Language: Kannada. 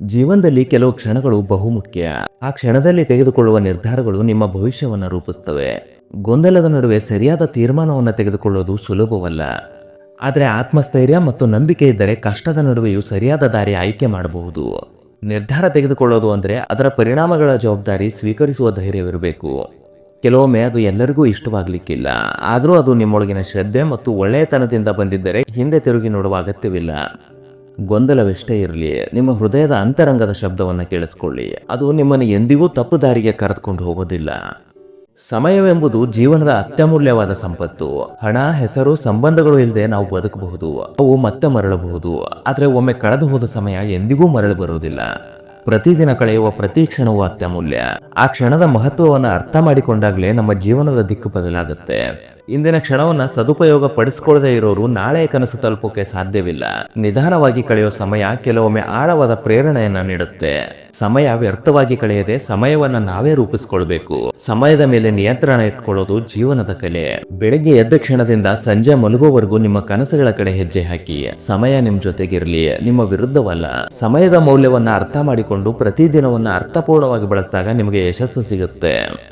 ಜೀವನದಲ್ಲಿ ಕೆಲವು ಕ್ಷಣಗಳು ಬಹುಮುಖ್ಯ. ಆ ಕ್ಷಣದಲ್ಲಿ ತೆಗೆದುಕೊಳ್ಳುವ ನಿರ್ಧಾರಗಳು ನಿಮ್ಮ ಭವಿಷ್ಯವನ್ನು ರೂಪಿಸುತ್ತವೆ ಗೊಂದಲದ ನಡುವೆ ಸರಿಯಾದ ತೀರ್ಮಾನವನ್ನು ತೆಗೆದುಕೊಳ್ಳೋದು ಸುಲಭವಲ್ಲ. ಆದರೆ ಆತ್ಮಸ್ಥೈರ್ಯ ಮತ್ತು ನಂಬಿಕೆ ಇದ್ದರೆ ಕಷ್ಟದ ನಡುವೆಯೂ ಸರಿಯಾದ ದಾರಿ ಆಯ್ಕೆ ಮಾಡಬಹುದು. ನಿರ್ಧಾರ ತೆಗೆದುಕೊಳ್ಳೋದು ಅಂದರೆ ಅದರ ಪರಿಣಾಮಗಳ ಜವಾಬ್ದಾರಿ ಸ್ವೀಕರಿಸುವ ಧೈರ್ಯವಿರಬೇಕು. ಕೆಲವೊಮ್ಮೆ ಅದು ಎಲ್ಲರಿಗೂ ಇಷ್ಟವಾಗಲಿಕ್ಕಿಲ್ಲ. ಆದರೂ ಅದು ನಿಮ್ಮೊಳಗಿನ ಶ್ರದ್ಧೆ ಮತ್ತು ಒಳ್ಳೆಯತನದಿಂದ ಬಂದಿದ್ದರೆ ಹಿಂದೆ ತಿರುಗಿ ನೋಡುವ ಅಗತ್ಯವಿಲ್ಲ. ಗೊಂದಲವೆಷ್ಟೇ ಇರಲಿ, ನಿಮ್ಮ ಹೃದಯದ ಅಂತರಂಗದ ಶಬ್ದವನ್ನು ಕೇಳಿಸ್ಕೊಳ್ಳಿ. ಅದು ನಿಮ್ಮನ್ನು ಎಂದಿಗೂ ತಪ್ಪು ದಾರಿಗೆ ಕರೆದುಕೊಂಡು ಹೋಗೋದಿಲ್ಲ. ಸಮಯವೆಂಬುದು ಜೀವನದ ಅತ್ಯಮೂಲ್ಯವಾದ ಸಂಪತ್ತು. ಹಣ, ಹೆಸರು, ಸಂಬಂಧಗಳು ಇಲ್ಲದೆ ನಾವು ಬದುಕಬಹುದು. ಅವು ಮತ್ತೆ ಮರಳಬಹುದು. ಆದರೆ ಒಮ್ಮೆ ಕಳೆದು ಹೋದ ಸಮಯ ಎಂದಿಗೂ ಮರಳಿ ಬರುವುದಿಲ್ಲ. ಪ್ರತಿದಿನ ಕಳೆಯುವ ಪ್ರತಿ ಕ್ಷಣವೂ ಅತ್ಯಮೂಲ್ಯ. ಆ ಕ್ಷಣದ ಮಹತ್ವವನ್ನು ಅರ್ಥ ಮಾಡಿಕೊಂಡಾಗಲೇ ನಮ್ಮ ಜೀವನದ ದಿಕ್ಕು ಬದಲಾಗುತ್ತೆ. ಇಂದಿನ ಕ್ಷಣವನ್ನ ಸದುಪಯೋಗ ಪಡಿಸ್ಕೊಳ್ಳದೆ ಇರೋರು ನಾಳೆ ಕನಸು ತಲುಪೋಕೆ ಸಾಧ್ಯವಿಲ್ಲ. ನಿಧಾನವಾಗಿ ಕಳೆಯೋ ಸಮಯ ಕೆಲವೊಮ್ಮೆ ಆಳವಾದ ಪ್ರೇರಣೆಯನ್ನ ನೀಡುತ್ತೆ. ಸಮಯ ವ್ಯರ್ಥವಾಗಿ ಕಳೆಯದೆ ಸಮಯವನ್ನ ನಾವೇ ರೂಪಿಸಿಕೊಳ್ಬೇಕು. ಸಮಯದ ಮೇಲೆ ನಿಯಂತ್ರಣ ಇಟ್ಕೊಳ್ಳೋದು ಜೀವನದ ಕಲೆ. ಬೆಳಿಗ್ಗೆ ಎದ್ದ ಕ್ಷಣದಿಂದ ಸಂಜೆ ಮಲಗುವವರೆಗೂ ನಿಮ್ಮ ಕನಸುಗಳ ಕಡೆ ಹೆಜ್ಜೆ ಹಾಕಿ. ಸಮಯ ನಿಮ್ ಜೊತೆಗಿರ್ಲಿ, ನಿಮ್ಮ ವಿರುದ್ಧವಲ್ಲ. ಸಮಯದ ಮೌಲ್ಯವನ್ನ ಅರ್ಥ ಮಾಡಿಕೊಂಡು ಪ್ರತಿದಿನವನ್ನ ಅರ್ಥಪೂರ್ಣವಾಗಿ ಬಳಸಿದಾಗ ನಿಮಗೆ ಯಶಸ್ಸು ಸಿಗುತ್ತೆ.